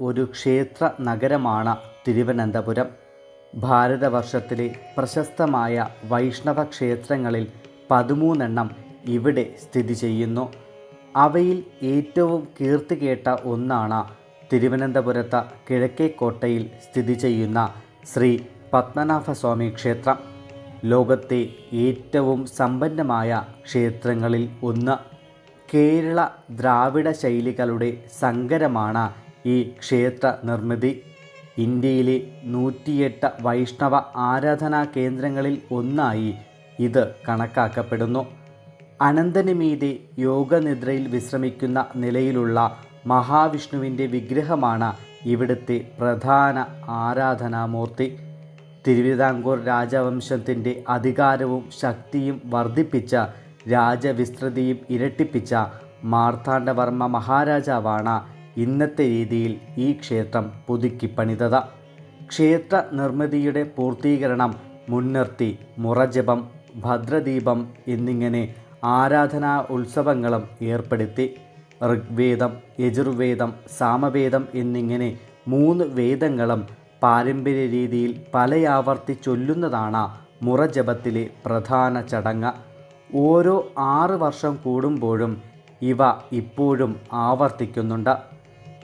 ഒരു ക്ഷേത്ര നഗരമാണ് തിരുവനന്തപുരം. ഭാരതവർഷത്തിലെ പ്രശസ്തമായ വൈഷ്ണവ ക്ഷേത്രങ്ങളിൽ പതിമൂന്നെണ്ണം ഇവിടെ സ്ഥിതി ചെയ്യുന്നു. അവയിൽ ഏറ്റവും കീർത്തികേട്ട ഒന്നാണ് തിരുവനന്തപുരത്ത് കിഴക്കേക്കോട്ടയിൽ സ്ഥിതി ചെയ്യുന്ന ശ്രീ പത്മനാഭസ്വാമി ക്ഷേത്രം. ലോകത്തെ ഏറ്റവും സമ്പന്നമായ ക്ഷേത്രങ്ങളിൽ ഒന്ന്. കേരള ദ്രാവിഡ ശൈലികളുടെ സങ്കരമാണ് ഈ ക്ഷേത്ര നിർമ്മിതി ഇന്ത്യയിലെ നൂറ്റിയെട്ട് വൈഷ്ണവ ആരാധനാ കേന്ദ്രങ്ങളിൽ ഒന്നായി ഇത് കണക്കാക്കപ്പെടുന്നു. അനന്തനുമീതെ യോഗനിദ്രയിൽ വിശ്രമിക്കുന്ന നിലയിലുള്ള മഹാവിഷ്ണുവിന്റെ വിഗ്രഹമാണ് ഇവിടുത്തെ പ്രധാന ആരാധനാമൂർത്തി. തിരുവിതാംകൂർ രാജവംശത്തിന്റെ അധികാരവും ശക്തിയും വർദ്ധിപ്പിച്ച രാജവിസ്തൃതിയും ഇരട്ടിപ്പിച്ച മാർത്താണ്ഡവർമ്മ മഹാരാജാവാണ് ഇന്നത്തെ രീതിയിൽ ഈ ക്ഷേത്രം പുതുക്കി പണിതത്. ക്ഷേത്ര നിർമ്മിതിയുടെ പൂർത്തീകരണം മുൻനിർത്തി മുറജപം ഭദ്രദീപം എന്നിങ്ങനെ ആരാധനാ ഉത്സവങ്ങളും ഏർപ്പെടുത്തി. ഋഗ്വേദം യജുർവേദം സാമവേദം എന്നിങ്ങനെ മൂന്ന് വേദങ്ങളും പാരമ്പര്യ രീതിയിൽ പലയാവർത്തി ചൊല്ലുന്നതാണ് മുറജപത്തിലെ പ്രധാന ചടങ്ങ്. ഓരോ ആറ് വർഷം കൂടുമ്പോഴും ഇവ ഇപ്പോഴും ആവർത്തിക്കുന്നുണ്ട്.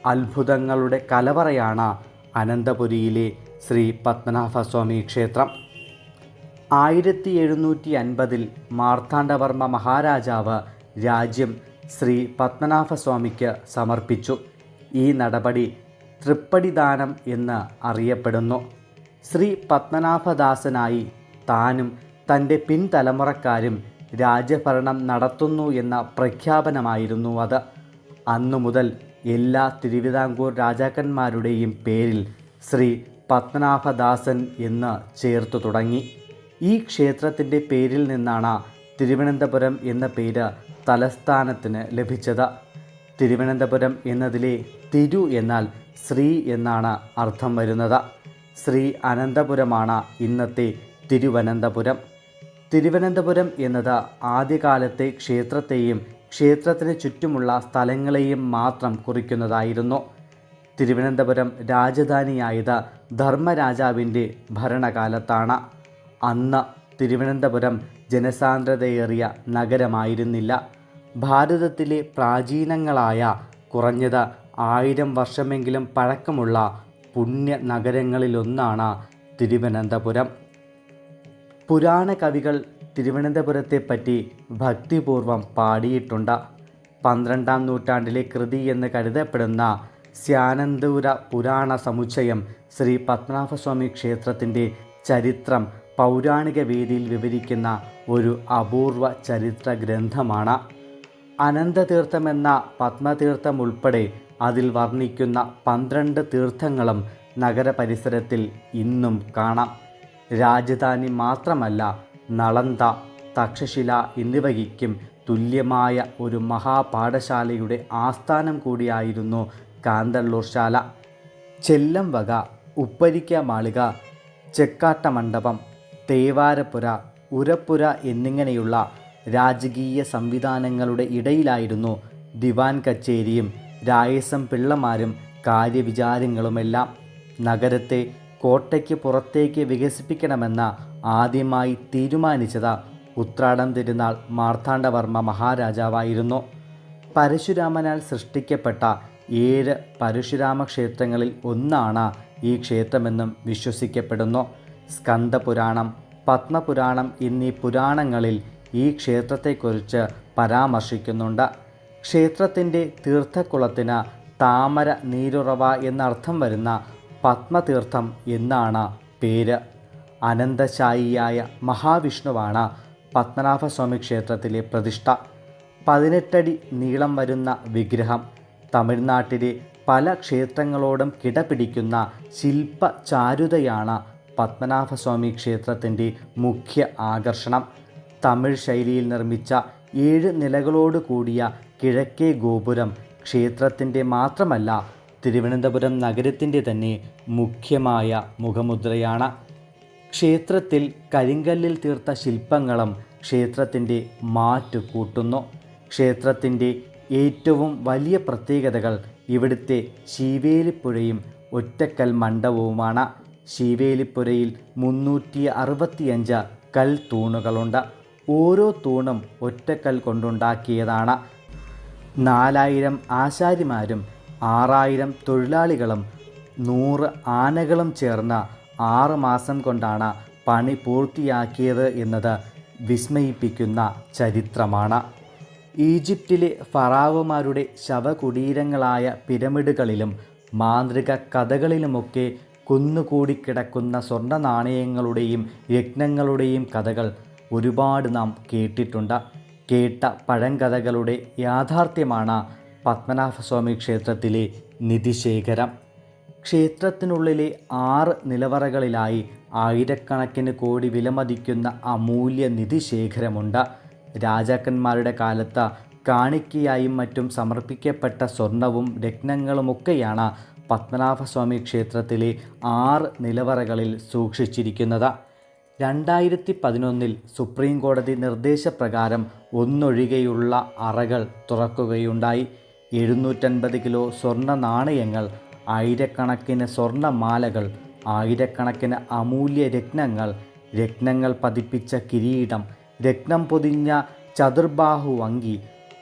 അത്ഭുതങ്ങളുടെ കലവറയാണ് അനന്തപുരിയിലെ ശ്രീ പത്മനാഭസ്വാമി ക്ഷേത്രം. ആയിരത്തി എഴുന്നൂറ്റി അൻപതിൽ മാർത്താണ്ഡവർമ്മ മഹാരാജാവ് രാജ്യം ശ്രീ പത്മനാഭസ്വാമിക്ക് സമർപ്പിച്ചു. ഈ നടപടി തൃപ്പടിദാനം എന്ന് അറിയപ്പെടുന്നു. ശ്രീ പത്മനാഭദാസനായി താനും തന്റെ പിൻതലമുറക്കാരും രാജ്യഭരണം നടത്തുന്നു എന്ന പ്രഖ്യാപനമായിരുന്നു അത്. അന്നു മുതൽ എല്ലാ തിരുവിതാംകൂർ രാജാക്കന്മാരുടെയും പേരിൽ ശ്രീ പത്മനാഭദാസൻ എന്ന് ചേർത്തു തുടങ്ങി. ഈ ക്ഷേത്രത്തിന്റെ പേരിൽ നിന്നാണ് തിരുവനന്തപുരം എന്ന പേര് തലസ്ഥാനത്തിന് ലഭിച്ചത്. തിരുവനന്തപുരം എന്നതിലെ തിരു എന്നാൽ ശ്രീ എന്നാണ് അർത്ഥം വരുന്നത്. ശ്രീ അനന്തപുരമാണ് ഇന്നത്തെ തിരുവനന്തപുരം. തിരുവനന്തപുരം എന്നത് ആദ്യകാലത്തെ ക്ഷേത്രത്തെയും ക്ഷേത്രത്തിന് ചുറ്റുമുള്ള സ്ഥലങ്ങളെയും മാത്രം കുറിക്കുന്നതായിരുന്നു. തിരുവനന്തപുരം രാജധാനിയായത് ധർമ്മരാജാവിന്റെ ഭരണകാലത്താണ്. അന്ന് തിരുവനന്തപുരം ജനസാന്ദ്രതയേറിയ നഗരമായിരുന്നില്ല. ഭാരതത്തിലെ പ്രാചീനങ്ങളായ കുറഞ്ഞത് ആയിരം വർഷമെങ്കിലും പഴക്കമുള്ള പുണ്യ നഗരങ്ങളിലൊന്നാണ് തിരുവനന്തപുരം. പുരാണ കവികൾ തിരുവനന്തപുരത്തെപ്പറ്റി ഭക്തിപൂർവം പാടിയിട്ടുണ്ട്. പന്ത്രണ്ടാം നൂറ്റാണ്ടിലെ കൃതി എന്ന് കരുതപ്പെടുന്ന സ്യാനന്തൂര പുരാണ സമുച്ചയം ശ്രീ പത്മനാഭസ്വാമി ക്ഷേത്രത്തിന്റെ ചരിത്രം പൗരാണിക വേദിയിൽ വിവരിക്കുന്ന ഒരു അപൂർവ ചരിത്ര ഗ്രന്ഥമാണ്. അനന്തതീർത്ഥമെന്ന പത്മതീർത്ഥം ഉൾപ്പെടെ അതിൽ വർണിക്കുന്ന പന്ത്രണ്ട് തീർത്ഥങ്ങളും നഗരപരിസരത്തിൽ ഇന്നും കാണാം. രാജധാനി മാത്രമല്ല നളന്ത തക്ഷശില എന്നിവയ്ക്കും തുല്യമായ ഒരു മഹാപാഠശാലയുടെ ആസ്ഥാനം കൂടിയായിരുന്നു കാന്തള്ളൂർ ശാല ചെല്ലം വക ഉപ്പരിക്ക മാളിക ചെക്കാട്ട മണ്ഡപം തേവാരപ്പുര ഉരപ്പുര എന്നിങ്ങനെയുള്ള രാജകീയ സംവിധാനങ്ങളുടെ ഇടയിലായിരുന്നു ദിവാൻ കച്ചേരിയും രായസം പിള്ളമാരും കാര്യവിചാരങ്ങളുമെല്ലാം. നഗരത്തെ കോട്ടയ്ക്ക് പുറത്തേക്ക് വികസിപ്പിക്കണമെന്ന് ആദ്യമായി തീരുമാനിച്ചത് ഉത്രാടം തിരുനാൾ മാർത്താണ്ഡവർമ്മ മഹാരാജാവായിരുന്നു. പരശുരാമനാൽ സൃഷ്ടിക്കപ്പെട്ട ഏഴ് പരശുരാമ ക്ഷേത്രങ്ങളിൽ ഒന്നാണ് ഈ ക്ഷേത്രമെന്നും വിശ്വസിക്കപ്പെടുന്നു. സ്കന്ദപുരാണം പത്മപുരാണം എന്നീ പുരാണങ്ങളിൽ ഈ ക്ഷേത്രത്തെക്കുറിച്ച് പരാമർശിക്കുന്നുണ്ട്. ക്ഷേത്രത്തിന്റെ തീർത്ഥക്കുളത്തിന് താമര നീരുറവ എന്നർത്ഥം വരുന്ന പത്മതീർത്ഥം എന്നാണ് പേര്. അനന്തശായിയായ മഹാവിഷ്ണുവാണ് പത്മനാഭസ്വാമി ക്ഷേത്രത്തിലെ പ്രതിഷ്ഠ. പതിനെട്ടടി നീളം വരുന്ന വിഗ്രഹം തമിഴ്നാട്ടിലെ പല ക്ഷേത്രങ്ങളോടും കിടപിടിക്കുന്ന ശില്പ ചാരുതയാണ് പത്മനാഭസ്വാമി ക്ഷേത്രത്തിന്റെ മുഖ്യ ആകർഷണം. തമിഴ് ശൈലിയിൽ നിർമ്മിച്ച ഏഴ് നിലകളോട് കൂടിയ കിഴക്കേ ഗോപുരം ക്ഷേത്രത്തിന്റെ മാത്രമല്ല തിരുവനന്തപുരം നഗരത്തിന്റെ തന്നെ മുഖ്യമായ മുഖമുദ്രയാണ്. ക്ഷേത്രത്തിൽ കരിങ്കല്ലിൽ തീർത്ത ശില്പങ്ങളും ക്ഷേത്രത്തിന്റെ മാറ്റു കൂട്ടുന്നു. ക്ഷേത്രത്തിന്റെ ഏറ്റവും വലിയ പ്രത്യേകതകൾ ഇവിടുത്തെ ശീവേലിപ്പുഴയും ഒറ്റക്കൽ മണ്ഡപവുമാണ്. ശീവേലിപ്പുരയിൽ മുന്നൂറ്റി അറുപത്തിയഞ്ച് കൽ തൂണുകളുണ്ട്. ഓരോ തൂണും ഒറ്റക്കൽ കൊണ്ടുണ്ടാക്കിയതാണ്. നാലായിരം ആശാരിമാരും ആറായിരം തൊഴിലാളികളും നൂറ് ആനകളും ചേർന്ന് ആറ് മാസം കൊണ്ടാണ് പണി പൂർത്തിയാക്കിയത് എന്നത് വിസ്മയിപ്പിക്കുന്ന ചരിത്രമാണ്. ഈജിപ്തിലെ ഫറാവുമാരുടെ ശവകുടീരങ്ങളായ പിരമിഡുകളിലും മാന്ത്രിക കഥകളിലുമൊക്കെ കുന്നുകൂടിക്കിടക്കുന്ന സ്വർണ നാണയങ്ങളുടെയും യജ്ഞങ്ങളുടെയും കഥകൾ ഒരുപാട് നാം കേട്ടിട്ടുണ്ട്. കേട്ട പഴങ്കഥകളുടെ യാഥാർത്ഥ്യമാണ് പത്മനാഭസ്വാമി ക്ഷേത്രത്തിലെ നിധിശേഖരം. ക്ഷേത്രത്തിനുള്ളിലെ ആറ് നിലവറകളിലായി ആയിരക്കണക്കിന് കോടി വിലമതിക്കുന്ന അമൂല്യ നിധിശേഖരമുണ്ട് രാജാക്കന്മാരുടെ കാലത്ത് കാണിക്കയായും മറ്റും സമർപ്പിക്കപ്പെട്ട സ്വർണവും രത്നങ്ങളുമൊക്കെയാണ് പത്മനാഭസ്വാമി ക്ഷേത്രത്തിലെ ആറ് നിലവറകളിൽ സൂക്ഷിച്ചിരിക്കുന്നത്. രണ്ടായിരത്തി പതിനൊന്നിൽ സുപ്രീം കോടതി നിർദ്ദേശപ്രകാരം ഒന്നൊഴികെയുള്ള അറകൾ തുറക്കുകയുണ്ടായി. എഴുന്നൂറ്റൻപത് കിലോ സ്വർണ നാണയങ്ങൾ ആയിരക്കണക്കിന് സ്വർണമാലകൾ ആയിരക്കണക്കിന് അമൂല്യ രത്നങ്ങൾ രത്നങ്ങൾ പതിപ്പിച്ച കിരീടം രത്നം പൊതിഞ്ഞ ചതുർബാഹു അങ്കി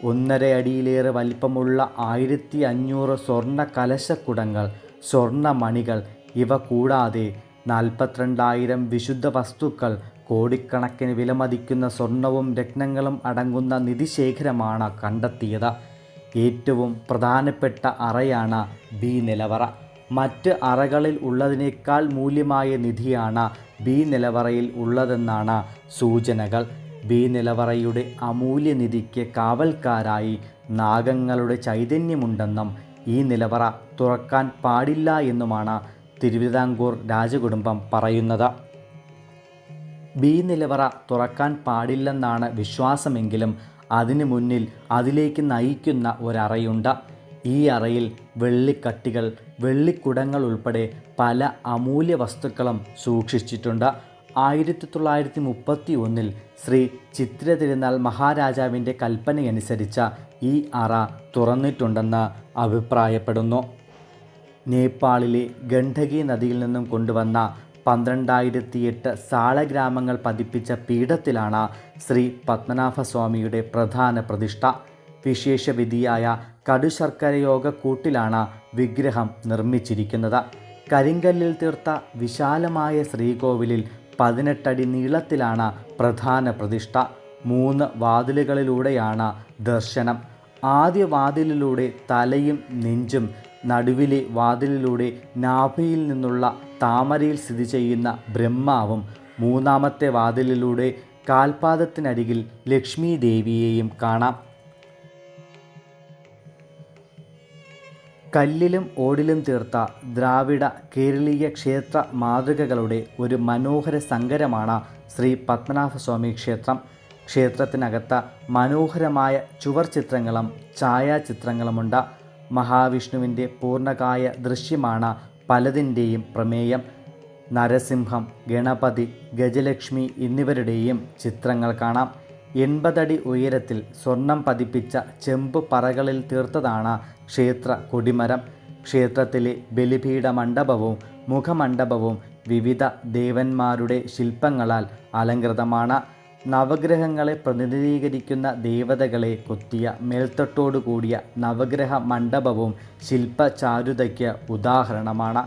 ഒന്നര അടിയിലേറെ വലിപ്പമുള്ള ആയിരത്തി അഞ്ഞൂറ് സ്വർണ കലശക്കുടങ്ങൾ സ്വർണമണികൾ ഇവ കൂടാതെ നാൽപ്പത്തിരണ്ടായിരം വിശുദ്ധ വസ്തുക്കൾ കോടിക്കണക്കിന് വിലമതിക്കുന്ന സ്വർണവും രത്നങ്ങളും അടങ്ങുന്ന നിധിശേഖരമാണ് കണ്ടെത്തിയത്. ഏറ്റവും പ്രധാനപ്പെട്ട അറയാണ് ബി നിലവറ. മറ്റ് അറകളിൽ ഉള്ളതിനേക്കാൾ മൂല്യമായ നിധിയാണ് ബി നിലവറയിൽ ഉള്ളതെന്നാണ് സൂചനകൾ. ബി നിലവറയുടെ അമൂല്യ നിധിക്ക് കാവൽക്കാരായി നാഗങ്ങളുടെ ചൈതന്യമുണ്ടെന്നും ഈ നിലവറ തുറക്കാൻ പാടില്ല എന്നുമാണ് തിരുവിതാംകൂർ രാജകുടുംബം പറയുന്നത്. ബി നിലവറ തുറക്കാൻ പാടില്ലെന്നാണ് വിശ്വാസമെങ്കിലും അതിനു മുന്നിൽ അതിലേക്ക് നയിക്കുന്ന ഒരറയുണ്ട്. ഈ അറയിൽ വെള്ളിക്കട്ടികൾ വെള്ളിക്കുടങ്ങൾ ഉൾപ്പെടെ പല അമൂല്യ വസ്തുക്കളും സൂക്ഷിച്ചിട്ടുണ്ട്. ആയിരത്തി തൊള്ളായിരത്തി മുപ്പത്തി ഒന്നിൽ ശ്രീ ചിത്ര തിരുനാൾ മഹാരാജാവിന്റെ കൽപ്പനയനുസരിച്ച ഈ അറ തുറന്നിട്ടുണ്ടെന്ന് അഭിപ്രായപ്പെടുന്നു. നേപ്പാളിലെ ഗണ്ഡകി നദിയിൽ നിന്നും കൊണ്ടുവന്ന പന്ത്രണ്ടായിരത്തി എട്ട് സാളഗ്രാമങ്ങൾ പതിപ്പിച്ച പീഠത്തിലാണ് ശ്രീ പത്മനാഭസ്വാമിയുടെ പ്രധാന പ്രതിഷ്ഠ. വിശേഷവിധിയായ കടുശർക്കരയോഗ കൂട്ടിലാണ് വിഗ്രഹം നിർമ്മിച്ചിരിക്കുന്നത്. കരിങ്കല്ലിൽ തീർത്ത വിശാലമായ ശ്രീകോവിലിൽ പതിനെട്ടടി നീളത്തിലാണ് പ്രധാന പ്രതിഷ്ഠ. മൂന്ന് വാതിലുകളിലൂടെയാണ് ദർശനം. ആദ്യ വാതിലിലൂടെ തലയും നെഞ്ചും നടുവിലെ വാതിലിലൂടെ നാഭിയിൽ നിന്നുള്ള താമരയിൽ സ്ഥിതി ചെയ്യുന്ന ബ്രഹ്മാവും മൂന്നാമത്തെ വാതിലിലൂടെ കാൽപാദത്തിനരികിൽ ലക്ഷ്മി ദേവിയെയും കാണാം. കല്ലിലും ഓടിലും തീർത്ത ദ്രാവിഡ കേരളീയ ക്ഷേത്ര മാതൃകകളുടെ ഒരു മനോഹര സങ്കരമാണ് ശ്രീ പത്മനാഭസ്വാമി ക്ഷേത്രം. ക്ഷേത്രത്തിനകത്ത് മനോഹരമായ ചുവർ ചിത്രങ്ങളും ഛായാചിത്രങ്ങളുമുണ്ട്. മഹാവിഷ്ണുവിന്റെ പൂർണകായ ദൃശ്യമാണ് പലതിന്റെയും പ്രമേയം നരസിംഹം ഗണപതി ഗജലക്ഷ്മി എന്നിവരുടെയും ചിത്രങ്ങൾ കാണാം. എൺപതടി ഉയരത്തിൽ സ്വർണം പതിപ്പിച്ച ചെമ്പ് പറകളിൽ തീർത്തതാണ് ക്ഷേത്ര കൊടിമരം. ക്ഷേത്രത്തിലെ ബലിപീഠ മണ്ഡപവും മുഖമണ്ഡപവും വിവിധ ദേവന്മാരുടെ ശില്പങ്ങളാൽ അലങ്കൃതമാണ്. നവഗ്രഹങ്ങളെ പ്രതിനിധീകരിക്കുന്ന ദേവതകളെ കൊത്തിയ മേൽത്തട്ടോടു കൂടിയ നവഗ്രഹ മണ്ഡപവും ശില്പചാരുതയ്ക്ക് ഉദാഹരണമാണ്.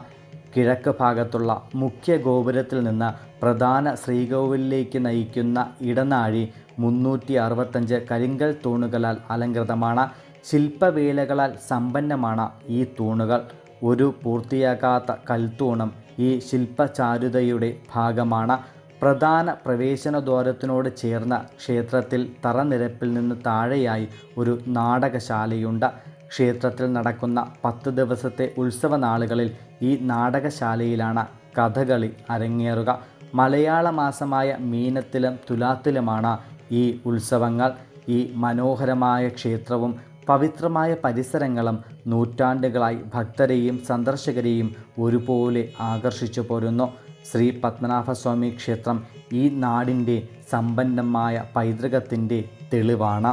കിഴക്ക് ഭാഗത്തുള്ള മുഖ്യ ഗോപുരത്തിൽ നിന്ന് പ്രധാന ശ്രീകോവിലേക്ക് നയിക്കുന്ന ഇടനാഴി മുന്നൂറ്റി അറുപത്തഞ്ച് കരിങ്കൽ തൂണുകളാൽ അലങ്കൃതമാണ് ശില്പവേലകളാൽ സമ്പന്നമാണ് ഈ തൂണുകൾ. ഒരു പൂർത്തിയാകാത്ത കൽത്തൂണം ഈ ശില്പചാരുതയുടെ ഭാഗമാണ്. പ്രധാന ദ്വാരത്തിനോട് ചേർന്ന ക്ഷേത്രത്തിൽ തറനിരപ്പിൽ നിന്ന് താഴെയായി ഒരു നാടകശാലയുണ്ട്. ക്ഷേത്രത്തിൽ നടക്കുന്ന പത്ത് ദിവസത്തെ ഉത്സവ നാളുകളിൽ ഈ നാടകശാലയിലാണ് കഥകളി അരങ്ങേറുക. മലയാള മാസമായ മീനത്തിലും തുലാത്തിലുമാണ് ഈ ഉത്സവങ്ങൾ. ഈ മനോഹരമായ ക്ഷേത്രവും പവിത്രമായ പരിസരങ്ങളും നൂറ്റാണ്ടുകളായി ഭക്തരെയും സന്ദർശകരെയും ഒരുപോലെ ആകർഷിച്ചു പോരുന്നു. ശ്രീ പത്മനാഭസ്വാമി ക്ഷേത്രം ഈ നാടിന്റെ സമ്പന്നമായ പൈതൃകത്തിന്റെ തെളിവാണ്.